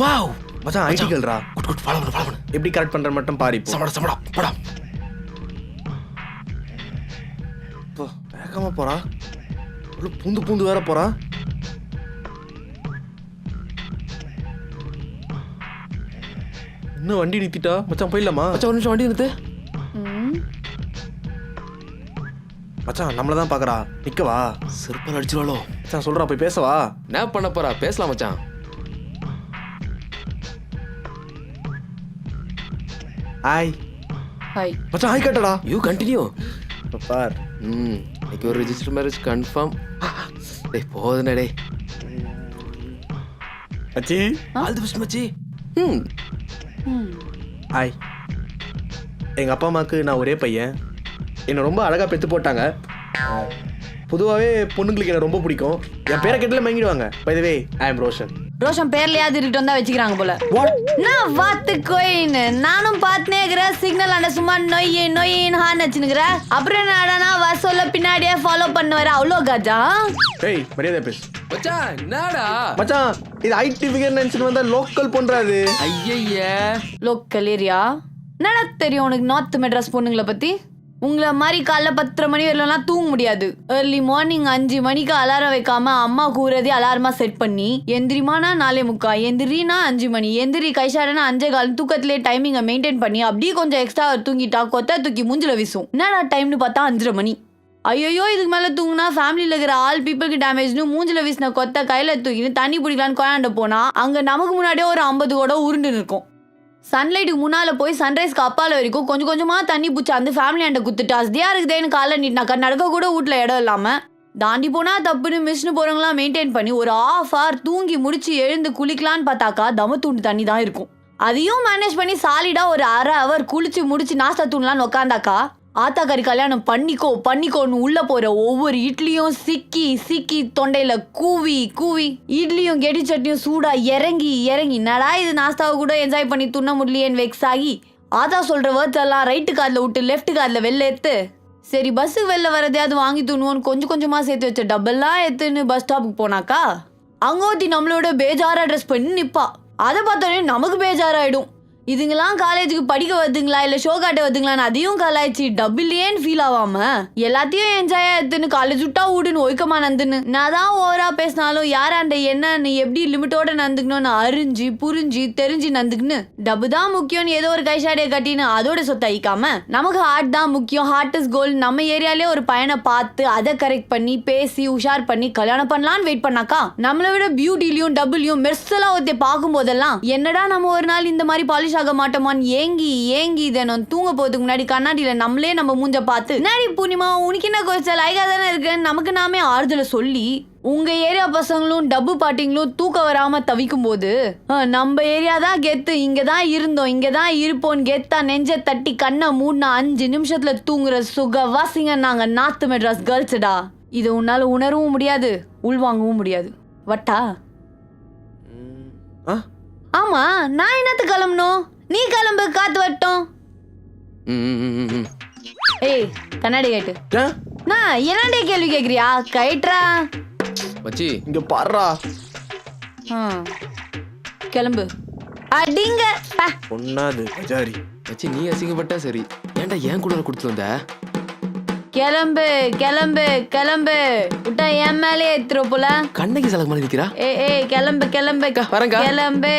Wow. மச்சான் ID கேள்றா good good. Follow பண்ணு ஃபாலோ பண்ணு. எப்படி கரெக்ட் பண்ற மட்டும் பாரு இப்போ. சமடா சமடா போடா. இப்போ வேகமா போறா. இவ்வளவு பூந்து பூந்து வேற போறா. இன்னும் வண்டி நிறுத்திட்டா? மச்சான் போயிடலாமா? மச்சான் ஒரு நிமிஷம் வண்டி நிறுத்து. மச்சான் நம்மள தான் பாக்குறா. நிக்கவா. செருப்பால் அடிச்சிருவாளோ. மச்சான் சொல்றா போய் பேசவா. என்ன பண்ண போறா? பேசலாம் மச்சான். ஹாய் ஹாய் மச்சான் ஹாய் கட்டடா. யூ கண்டினியூ பார். ம். இன்னைக்கு ஒரு ரிஜிஸ்டர் மேரேஜ் கன்ஃபார்ம் டேய் போதுனே டேய். மச்சி. ஆல் தி பெஸ்ட் மச்சி. ம். ம். ஹாய் எங்கள் அப்பா அம்மாவுக்கு நான் ஒரே பையன். என்னை ரொம்ப அழகாக பெற்று போட்டாங்க. பொதுவாகவே பொண்ணுங்களுக்கு என்ன ரொம்ப பிடிக்கும். என் பேரை கேட்டாலே மயங்கிடுவாங்க. By way I am Roshan Roshan பேர்லயாவது இருட்டு வந்தா வச்சுக்கிறாங்க போல. நான் வாத்து கோயின்னு நானும் பார்த்துனே இருக்கிறேன் சிக்னல் ஆண்ட சும்மா நொய்யே நொய்யின்னு ஹார்ன் வச்சுனுக்குற அப்புறம் என்னடா வர சொல்ல பின்னாடியே ஃபாலோ பண்ண வர அவ்வளோ காஜா? டேய் மரியாதை பேசு. மச்சான் என்னடா? மச்சான் இது ஐடி ஃபிகர் நினச்சிட்டு வந்தா லோக்கல் பண்ணுறாது ஐயய்ய லோக்கல் ஏரியா என்னடா தெரியும் உனக்கு நார்த் மெட்ராஸ் பொண்ணுங்களை பத்தி? உங்களை மாதிரி காலைல பத்தரை மணி வரலாம் தூங்க முடியாது. ஏர்லி மார்னிங் அஞ்சு மணிக்கு அலாரம் வைக்காம அம்மா கூறதே அலாரமா செட் பண்ணி எந்திரிமானா நாலே முக்கா எந்திரினா அஞ்சு மணி எந்திரி கைஷாடனா அஞ்சே கால் தூக்கத்திலே டைமிங்கை மெயின்டைன் பண்ணி அப்படியே கொஞ்சம் எக்ஸ்ட்ரா தூங்கிட்டா கொத்த தூக்கி மூஞ்சில வீசும். என்னடா டைம்னு பார்த்தா அஞ்சரை மணி. ஐயோ இதுக்கு மேலே தூங்கினா ஃபேமிலியில் இருக்கிற ஆல் பீப்புளுக்கு டேமேஜ்னு மூஞ்சில வீசின கொத்த கையில் தூக்கின்னு தண்ணி பிடிக்கலான்னு கொயாண்ட போனா அங்கே நமக்கு முன்னாடியே ஒரு ஐம்பது கூட உருண்டு இருக்கும் சன்லைட்டுக்கு முன்னால் போய் சன்ரைஸ்க்கு அப்பால வரைக்கும் கொஞ்சம் கொஞ்சமாக தண்ணி பிடிச்சி அந்த ஃபேமிலி அண்டை குத்துட்டு அசதியாக இருக்குதேன்னு காலை நீட்டினாக்கா நடக்க கூட வீட்ல இடம் இல்லாமல் தாண்டி போனால் தப்புன்னு மிஷினு போகிறவங்களாம் மெயின்டைன் பண்ணி ஒரு ஆஃப் ஆர் தூங்கி முடிச்சு எழுந்து குளிக்கலான்னு பார்த்தாக்கா தமத்துண்டு தண்ணி தான் இருக்கும். அதையும் மேனேஜ் பண்ணி சாலிடாக ஒரு அரை ஹவர் குளிச்சு முடிச்சு நாஸ்தா தூண்லான்னு உக்காந்தாக்கா ஆத்தாக்காரி கல்யாணம் பண்ணிக்கோ பண்ணிக்கோன்னு உள்ள போற ஒவ்வொரு இட்லியும் சிக்கி சிக்கி தொண்டையில கூவி கூவி. இட்லியும் கெடி சட்னியும் சூடா இறங்கி இறங்கி. நடா இது நாஸ்தாவை கூட என்ஜாய் பண்ணி துண்ண முடியலையேன்னு வெக்ஸ் ஆகி ஆத்தா சொல்ற வேர்ட்ஸ் எல்லாம் ரைட்டு கார்டில் விட்டு லெஃப்ட் கார்டில் வெளில எடுத்து சரி பஸ்ஸுக்கு வெளில வரதையாவது வாங்கி துணுவோன்னு கொஞ்சம் கொஞ்சமா சேர்த்து வச்ச டப்பெல்லாம் எடுத்துன்னு பஸ் ஸ்டாப்புக்கு போனாக்கா அங்கோத்தி நம்மளோட பேஜாரா ட்ரெஸ் பண்ணி நிப்பா. அதை பார்த்தோன்னே நமக்கு பேஜாராயிடும். இதுங்கெல்லாம் காலேஜுக்கு படிக்க வருதுங்களா? இல்ல ஷோ காட்ட வருதுங்களான்னு அதையும் கலாய்ச்சி டபுள்ஏன்னு ஃபீல் ஆகாம எல்லாத்தையும் என்ஜாய் எடுத்துன்னு காலேஜ் விட்டா விடுன்னு ஒய்க்கமா நந்துன்னு நான் தான் ஓவரா பேசினாலும் யாராண்ட என்னன்னு எப்படி லிமிட்டோட நந்துக்கணும்னு அறிஞ்சு புரிஞ்சு தெரிஞ்சு நந்துக்குன்னு டப்பு தான் முக்கியம்னு ஏதோ ஒரு கைஷாடியை கட்டின்னு அதோட சொத்தாயிக்காம நமக்கு ஹார்ட் தான் முக்கியம். ஹார்ட் இஸ் கோல் நம்ம ஏரியாலே ஒரு பையனை பார்த்து அதை கரெக்ட் பண்ணி பேசி உஷார் பண்ணி கல்யாணம் பண்ணலான்னு வெயிட் பண்ணாக்கா நம்மளை விட பியூட்டிலையும் டபுள்லையும் மெர்சலா ஒருத்தை பார்க்கும் போதெல்லாம் என்னடா நம்ம ஒரு நாள் இந்த மாதிரி பாலிஷ் ஆக மாட்டோமான்னு ஏங்கி ஏங்கி தினம் தூங்க போறதுக்கு முன்னாடி கண்ணாடியில நம்மளே நம்ம மூஞ்ச பார்த்து நாடி பூர்ணிமா உனக்கு என்ன கொஞ்சம் லைகா தானே இருக்கேன் நமக்கு நாமே ஆறுதலை சொல்லி உங்க ஏரியா பசங்களும் டப்பு பாட்டிங்களும் தூக்க வராம தவிக்கும் போது நம்ம ஏரியா தான் கெத்து. இங்க தான் இருந்தோம். இங்க தான் இருப்போம் கெத்தா நெஞ்ச தட்டி கண்ணை மூடினா அஞ்சு நிமிஷத்துல தூங்குற சுக வாசிங்க நாங்க நார்த் மெட்ராஸ் கேர்ள்ஸ்டா. இது உன்னால உணரவும் முடியாது உள்வாங்கவும் முடியாது. வட்டா. ஆ? ஆமா நான் என்னத்து கிளம்பணும்? நீ கிளம்பு காத்து வரட்டும். ஏய் கண்ணாடி கேட்டு. நான் என்னண்டே கேள்வி கேக்குறியா? கைட்ரா மச்சி. இங்க ஆ. கிளம்பு. அடிங்க. பொண்ணாது பஜாரி மச்சி நீ அசிங்கப்பட்டா சரி. ஏன்டா ஏன் கூட கொடுத்துட்டு வந்த? கிளம்பு கிளம்பு கிளம்பு. விட்டா என் மேலே ஏத்துற போல. கண்ணகி சலக்கு மாதிரி நிக்கிறா ஏய் ஏய் கிளம்பு கிளம்பு. வரேன்க்கா. கிளம்பு.